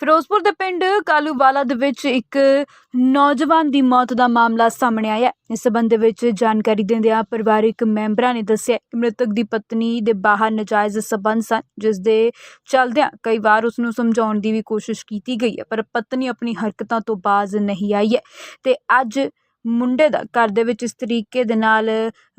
ਫਿਰੋਜ਼ਪੁਰ ਦੇ ਪਿੰਡ ਕਾਲੂਵਾਲਾ ਦੇ ਵਿੱਚ ਇੱਕ ਨੌਜਵਾਨ ਦੀ ਮੌਤ ਦਾ ਮਾਮਲਾ ਸਾਹਮਣੇ ਆਇਆ ਇਸ ਸਬੰਧ ਵਿੱਚ ਜਾਣਕਾਰੀ ਦਿੰਦਿਆਂ ਪਰਿਵਾਰਿਕ ਮੈਂਬਰਾਂ ਨੇ ਦੱਸਿਆ ਕਿ ਮ੍ਰਿਤਕ ਦੀ ਪਤਨੀ ਦੇ ਬਾਹਰ ਨਜਾਇਜ਼ ਸਬੰਧ ਸਨ, ਜਿਸ ਦੇ ਚਲਦਿਆਂ ਕਈ ਵਾਰ ਉਸ ਨੂੰ ਸਮਝਾਉਣ ਦੀ ਵੀ ਕੋਸ਼ਿਸ਼ ਕੀਤੀ ਗਈ ਹੈ, ਪਰ ਪਤਨੀ ਆਪਣੀ ਹਰਕਤਾਂ ਤੋਂ ਬਾਜ਼ ਨਹੀਂ ਆਈ ਹੈ ਤੇ ਅੱਜ ਮੁੰਡੇ ਦਾ ਘਰ ਦੇ ਵਿੱਚ ਇਸ ਤਰੀਕੇ ਦੇ ਨਾਲ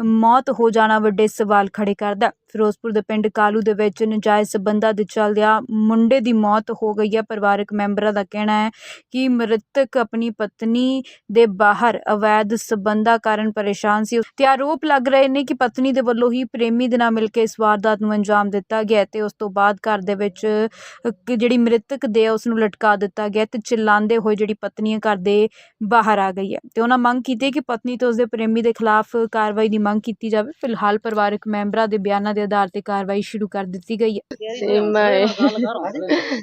ਮੌਤ ਹੋ ਜਾਣਾ ਵੱਡੇ ਸਵਾਲ ਖੜੇ ਕਰਦਾ ਫਿਰੋਜ਼ਪੁਰ ਦੇ ਪਿੰਡ ਕਾਲੂ ਦੇ ਵਿੱਚ ਨਜਾਇਜ਼ ਸਬੰਧਾਂ ਦੇ ਚੱਲਦਿਆਂ ਮੁੰਡੇ ਦੀ ਮੌਤ ਹੋ ਗਈ ਹੈ। ਪਰਿਵਾਰਕ ਮੈਂਬਰਾਂ ਦਾ ਕਹਿਣਾ ਹੈ ਕਿ ਮ੍ਰਿਤਕ ਆਪਣੀ ਪਤਨੀ ਦੇ ਬਾਹਰ ਅਵੈਧ ਸਬੰਧਾਂ ਕਾਰਨ ਪਰੇਸ਼ਾਨ ਸੀ। ਤੇ ਆਰੋਪ ਲੱਗ ਰਹੇ ਨੇ ਕਿ ਪਤਨੀ ਦੇ ਵੱਲੋਂ ਹੀ ਪ੍ਰੇਮੀ ਦੇ ਨਾਲ ਮਿਲ ਕੇ ਇਸ ਵਾਰਦਾਤ ਨੂੰ ਅੰਜਾਮ ਦਿੱਤਾ ਗਿਆ ਤੇ ਉਸ ਤੋਂ ਬਾਅਦ ਘਰ ਦੇ ਵਿੱਚ ਜਿਹੜੀ ਮ੍ਰਿਤਕ ਦੇ ਆ ਉਸ ਨੂੰ ਲਟਕਾ ਦਿੱਤਾ ਗਿਆ ਤੇ ਚਿল্লাਉਂਦੇ ਹੋਏ ਜਿਹੜੀ ਪਤਨੀ ਘਰ ਦੇ ਬਾਹਰ ਆ ਗਈ ਹੈ। ਤੇ ਉਹਨਾਂ ਮੰਗ ਕੀਤੀ ਕਿ ਪਤਨੀ ਤੇ ਉਸਦੇ ਪ੍ਰੇਮੀ ਦੇ ਖਿਲਾਫ ਕਾਰਵਾਈ ਦੀ ਮੰਗ ਕੀਤੀ ਜਾਵੇ। ਫਿਲਹਾਲ ਪਰਿਵਾਰਕ ਮੈਂਬਰਾਂ ਦੇ ਬਿਆਨਾਂ ਦੇ ਆਧਾਰ ਤੇ ਕਾਰਵਾਈ ਸ਼ੁਰੂ ਕਰ ਦਿੱਤੀ ਗਈ ਹੈ। ਸੀਮਾ।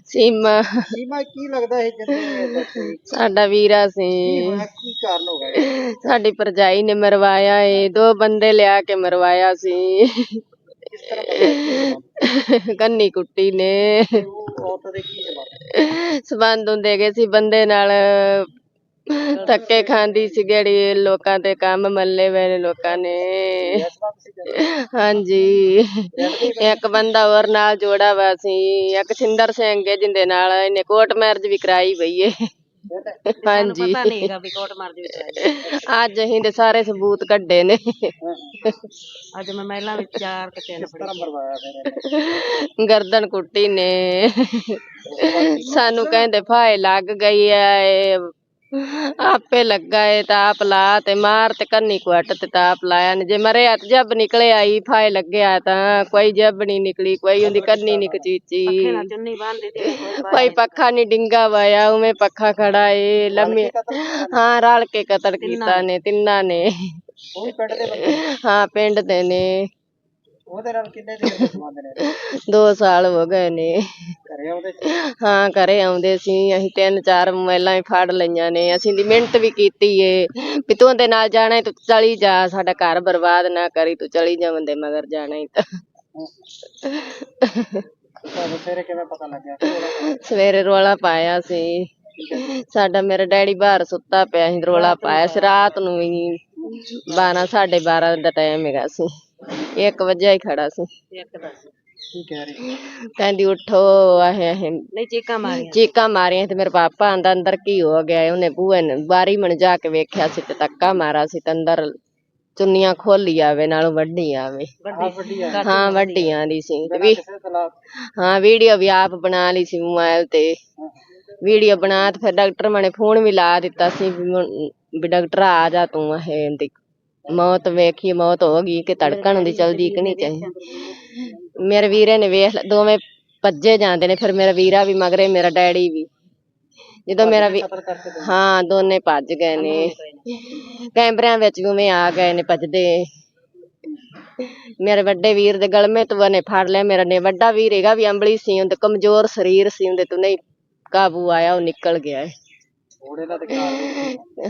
ਸੀਮਾ। ਸੀਮਾ ਕੀ ਲੱਗਦਾ ਹੈ ਜਿੰਦੇ ਕੀ ਸਾਡਾ ਵੀਰਾ ਸੀ। ਕੀ ਕਾਰਨ ਹੋ ਗਿਆ? ਸਾਡੀ ਪਰਜਾਈ ਨੇ ਮਰਵਾਇਆ ਏ। ਦੋ ਬੰਦੇ ਲਿਆ ਕੇ ਮਰਵਾਇਆ ਸੀ। ਕੰਨੀ ਕੁੱਟੀ ਨੇ। ਉਹ ਔਰਤ ਦੇ ਕੀ ਜਵਾਬ ਸਬੰਧ ਹੁੰਦੇ ਗਏ ਸੀ। ਬੰਦੇ ਨਾਲ ਧੱਕੇ ਖਾਂਦੀ ਸੀ ਜਿਹੜੀ ਲੋਕਾਂ ਤੇ ਕੰਮ ਮੱਲੇ ਵੇ ਲੋਕਾਂ ਨੇ। ਹਾਂਜੀ। ਇੱਕ ਬੰਦਾ ਹੋਰ ਨਾਲ ਜੋੜਾ ਵਾ ਸੀ ਇੱਕ ਸਿੰਦਰ ਸਿੰਘ ਹੈ ਜਿੰਦੇ ਨਾਲ ਇਹਨੇ ਕੋਰਟ ਮੈਰਿਜ ਵੀ ਕਰਾਈ ਪਈ ਏ। ਹਾਂਜੀ। ਪਤਾ ਵੀ ਕੋਟ ਦੇ ਅੱਜ ਅਸੀਂ ਦੇ ਸਾਰੇ ਸਬੂਤ ਕੱਢੇ ਨੇ। ਅੱਜ ਮੈਂ ਮਹਿਲਾ ਵਿੱਚ ਚਾਰ ਤੇ ਤਿੰਨ ਫਿਰ ਗਰਦਨ ਕੁੱਟੀ ਨੇ। ਸਾਨੂੰ ਕਹਿੰਦੇ ਫਾਇ ਲੱਗ ਗਈ ਐ ਇਹ ਆਪੇ ਲੱਗਾ ਏ ਤਾਂ ਆਪ ਲਾ ਤੇ ਮਾਰ ਤੇ ਕੰਨੀ ਕੁੱਟ ਤੇ ਤਾਂ ਆਪ ਲਾਇਆ ਨੇ। ਜੇ ਮਰੇ ਹੱਥ ਜੱਬ ਨਿਕਲੇ ਆਈ ਫਾਇ ਲੱਗਿਆ ਤਾਂ ਕੋਈ ਜੱਬ ਨਹੀਂ ਨਿਕਲੀ ਕੋਈ ਉਹਦੀ ਕੰਨੀ ਨੀ ਕਚੀਚੀ ਕੋਈ ਪੱਖਾ ਨਹੀਂ ਡਿੰਗਾ ਵਾਇਆ ਉਵੇਂ ਪੱਖਾ ਖੜਾ ਏ ਲੰਮੇ ਹਾਂ ਰਲ ਕੇ ਕਤਲ ਕੀਤਾ ਨੇ। ਤਿੰਨਾਂ ਨੇ। ਹਾਂ ਪਿੰਡ ਦੇ ਨੇ। ਉਹਦੇ ਨਾਲ ਕਿੰਨੇ ਦਿਨ ਦੇ ਸੰਬੰਧ ਨੇ? 2 ਸਾਲ ਹੋ ਗਏ ਨੇ। ਘਰੇ ਉਹਦੇ ਹਾਂ ਘਰੇ ਆਉਂਦੇ ਸੀ। ਅਸੀਂ ਤਿੰਨ ਚਾਰ ਮੋਬਾਈਲਾਂ ਹੀ ਫੜ ਲਈਆਂ ਨੇ। ਅਸੀਂ ਦੀ ਮਿਹਨਤ ਵੀ ਕੀਤੀ ਏ। ਵੀ ਤੂੰ ਦੇ ਨਾਲ ਜਾਣਾ ਈ ਤੂੰ ਚਲੀ ਜਾ। ਸਾਡਾ ਘਰ ਬਰਬਾਦ ਨਾ ਕਰੀ ਤੂੰ ਚਲੀ ਜਾਵੰਦੇ ਮਗਰ ਜਾਣਾ ਹੀ ਤਾਂ। ਤੁਹਾਨੂੰ ਸਵੇਰੇ ਕਿਵੇਂ ਪਤਾ ਲੱਗਿਆ? ਉਹਦਾ ਸਵੇਰੇ ਰੋਲਾ ਪਾਇਆ ਸੀ। ਸਾਡਾ ਮੇਰਾ ਡੈਡੀ ਬਾਹਰ ਸੁੱਤਾ ਪਿਆ ਸੀ ਰੋਲਾ ਪਾਇਆ ਸੀ। ਰਾਤ ਨੂੰ ਵੀ 12 12:30 ਦਾ ਟਾਈਮ ਹੈਗਾ ਸੀ। 1 ਵਜੇ ਹੀ ਖੜਾ ਸੀ। ਇੱਕ ਦਾ ਸੀ। ਕੀ ਕਹਿ ਰਹੇ? ਕਹਿੰਦੀ ਉੱਠੋ ਆਹੇ ਆਹੇ। ਨਹੀਂ ਚੀਕਾਂ ਮਾਰੀਆਂ। ਚੀਕਾਂ ਮਾਰੀਆਂ ਤੇ ਮੇਰੇ ਪਾਪਾ ਆਂਦਾ ਅੰਦਰ ਕੀ ਹੋ ਗਿਆ? ਉਹਨੇ ਬੂਹੇ ਨੇ ਬਾਰੀ ਮਣ ਜਾ ਕੇ ਵੇਖਿਆ ਸੀ ਤੇ ਧੱਕਾ ਮਾਰਾ ਸੀ ਤੇ ਅੰਦਰ ਚੁੰਨੀਆਂ ਖੋਲੀ ਆਵੇ ਨਾਲੋਂ ਵੱਡੀ ਆਵੇ। ਵੱਡੀ। ਹਾਂ ਵੱਡੀਆਂ ਦੀ ਸੀ। ਤੇ ਵੀ ਕਿਸੇ ਤਲਾਕ ਹਾਂ ਵੀਡੀਓ ਵੀ ਆਪ ਬਣਾ ਲਈ ਸੀ ਮੋਬਾਈਲ ਤੇ। ਵੀਡੀਓ ਬਣਾ ਤੇ ਫਿਰ ਡਾਕਟਰ ਮਨੇ ਫੋਨ ਵੀ ਲਾ ਦਿੱਤਾ ਸੀ ਵੀ ਮੁੰ- ਵੀ ਡਾਕਟਰ ਆ ਜਾ ਤੂੰ ਇਹ ਦੀ ਮੌਤ ਵੇਖੀ ਮੌਤ ਹੋ ਗਈ ਕਿ ਧੜਕਣ ਦੀ ਚਲਦੀ ਕਿ ਨਹੀਂ ਚਾਹੀ ਮੇਰੇ ਵੀਰੇ ਨੇ ਵੇਖ ਦੋਵੇਂ ਭੱਜੇ ਜਾਂਦੇ ਨੇ ਫਿਰ ਮੇਰਾ ਵੀਰਾ ਵੀ ਮਗਰੇ ਮੇਰਾ ਡੈਡੀ ਵੀ। ਜਦੋਂ ਮੇਰਾ ਵੀ ਹਾਂ ਦੋਨੇ ਭੱਜ ਗਏ ਨੇ। ਕੈਮਰਿਆਂ ਵਿੱਚ ਵੀ ਉਵੇਂ ਆ ਗਏ ਨੇ ਭੱਜਦੇ। ਮੇਰੇ ਵੱਡੇ ਵੀਰ ਦੇ ਗਲਮੇ ਤੋਂ ਉਹਨੇ ਫੜ ਲਿਆ ਮੇਰਾ ਨੇ ਵੱਡਾ ਵੀਰ ਹੈਗਾ ਵੀ ਅੰਬਲੀ ਸੀ ਉਹਦੇ ਕਮਜ਼ੋਰ ਸਰੀਰ ਸੀ ਉਹਦੇ ਤੋਂ ਨਹੀਂ ਕਾਬੂ ਆਇਆ ਉਹ ਨਿਕਲ ਗਿਆ। ਹੈ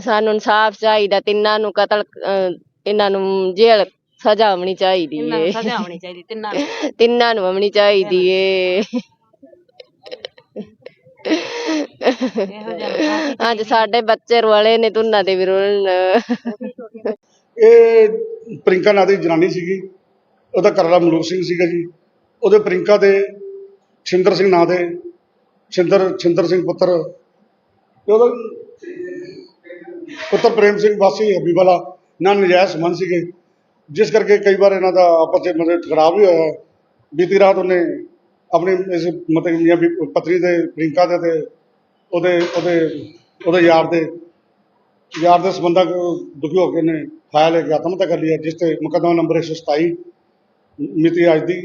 ਸਾਨੂੰ ਇਨਸਾਫ ਚਾਹੀਦਾ ਤਿੰਨਾਂ ਨੂੰ ਕਤਲ ਇਹਨਾਂ ਨੂੰ ਜੇਲ੍ਹ ਸਜ਼ਾ ਹੋਣੀ ਚਾਹੀਦੀ ਇਹਨਾਂ ਏ। ਨੂੰ ਸਜ਼ਾ ਹੋਣੀ ਚਾਹੀਦੀ ਤਿੰਨਾਂ ਨੂੰ। ਤਿੰਨਾਂ ਨੂੰ ਹੋਣੀ ਚਾਹੀਦੀ ਏ। ਇਹੋ ਜਿਹਾ ਅੱਜ ਸਾਡੇ ਬੱਚੇ ਰੋਲੇ ਨੇ ਤੁਨਾਂ ਦੇ ਵੀ ਰੋਲਣ। ਇਹ ਪ੍ਰਿੰਕਾ ਨਾਂ ਦੀ ਜਨਾਨੀ ਸੀਗੀ। ਉਹਦਾ ਘਰ ਵਾਲਾ ਮਲੂਕ ਸਿੰਘ ਸੀਗਾ ਜੀ। ਉਹਦੇ ਪ੍ਰਿੰਕਾ ਦੇ ਛਿੰਦਰ ਸਿੰਘ ਨਾਂ ਦੇ ਛਿੰਦਰ ਛਿੰਦਰ ਸਿੰਘ ਪੁੱਤਰ। ਤੇ ਉਹਦਾ ਪੁੱਤਰ ਪ੍ਰੇਮ ਸਿੰਘ ਵਾਸੀ ਹਬੀਵਾਲਾ ਨਾਲ ਨਜਾਇਜ਼ ਸੰਬੰਧ ਸੀਗੇ। ਜਿਸ ਕਰਕੇ ਕਈ ਵਾਰ ਇਹਨਾਂ ਦਾ ਆਪਸ ਵਿੱਚ ਮਤਲਬ ਟਕਰਾਅ ਵੀ ਹੋਇਆ। ਬੀਤੀ ਰਾਤ ਉਹਨੇ ਆਪਣੇ ਇਸ ਮਤਲਬ ਮੀਆਂ ਪਤਨੀ ਦੇ ਪ੍ਰਿੰਕਾ ਦੇ ਤੇ ਉਹਦੇ ਉਹਦੇ ਉਹਦੇ ਯਾਰ ਦੇ ਯਾਰ ਦੇ ਸੰਬੰਧਾਂ ਦੁਖੀ ਹੋ ਕੇ ਨੇ ਫਾਇਲ ਇੱਕ ਆਤਮ ਹੱਤਿਆ ਕਰ ਲਿਆ ਜਿਸ ਤੇ ਮੁਕੱਦਮਾ ਨੰਬਰ 127 ਮਿਤੀ ਅੱਜ ਦੀ,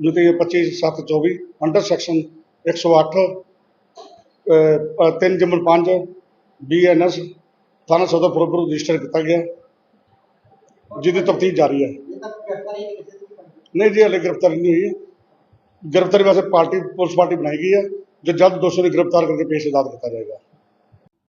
ਮਿਤੀ 25/7/24 ਅੰਡਰ ਸੈਕਸ਼ਨ 108 3 ਜਮਨ 5 ਬੀਐਨਐਸ ਥਾਣਾ ਸਦਰ ਫਿਰੋਜ਼ਪੁਰ ਰਜਿਸਟਰ ਕੀਤਾ ਗਿਆ। ਜਿਹਦੀ ਤਫਤੀਸ਼ ਜਾਰੀ ਹੈ। ਨਹੀਂ ਜੀ, ਹਲੇ ਗ੍ਰਿਫਤਾਰੀ ਨਹੀਂ ਹੋਈ ਹੈ। ਗ੍ਰਿਫਤਾਰੀ ਵਾਸਤੇ ਪਾਰਟੀ, ਪੁਲਿਸ ਪਾਰਟੀ ਬਣਾਈ ਗਈ ਹੈ। ਜੋ ਜਲਦ ਦੋਸ਼ੀ ਨੂੰ ਗ੍ਰਿਫਤਾਰ ਕਰਕੇ ਪੇਸ਼ ਅਦਾਲਤ ਕੀਤਾ ਜਾਏਗਾ।